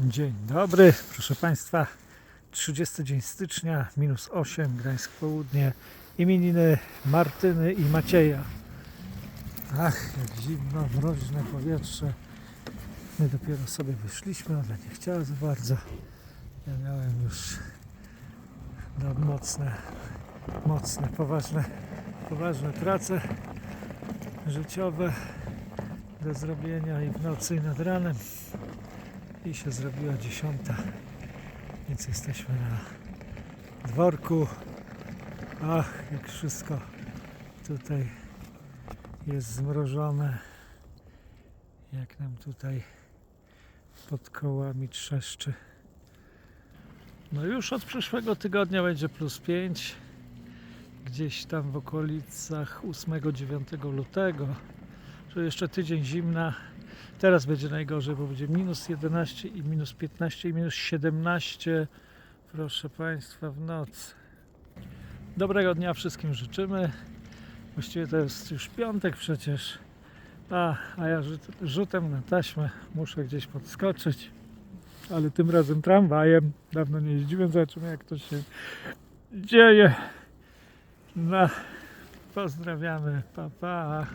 Dzień dobry, proszę Państwa. 30 dzień stycznia, minus 8, Gdańsk Południe, imieniny Martyny i Macieja. Ach, jak zimno, mroźne powietrze. My dopiero sobie wyszliśmy, ona nie chciała za bardzo. Ja miałem już no, mocne, mocne, poważne, poważne prace życiowe do zrobienia i w nocy i nad ranem i się zrobiła dziesiąta więc jesteśmy na dworku. Ach jak wszystko tutaj jest zmrożone jak nam tutaj pod kołami trzeszczy. No już od przyszłego tygodnia będzie plus 5 gdzieś tam w okolicach 8-9 lutego że jeszcze tydzień zimna Teraz będzie najgorzej, bo będzie minus 11 i minus 15 i minus 17. Proszę Państwa, w nocy. Dobrego dnia wszystkim życzymy. Właściwie to jest już piątek przecież. A, a ja rzut, rzutem na taśmę muszę gdzieś podskoczyć. Ale tym razem tramwajem. Dawno nie jeździłem, zobaczymy jak to się dzieje. No, pozdrawiamy, pa pa.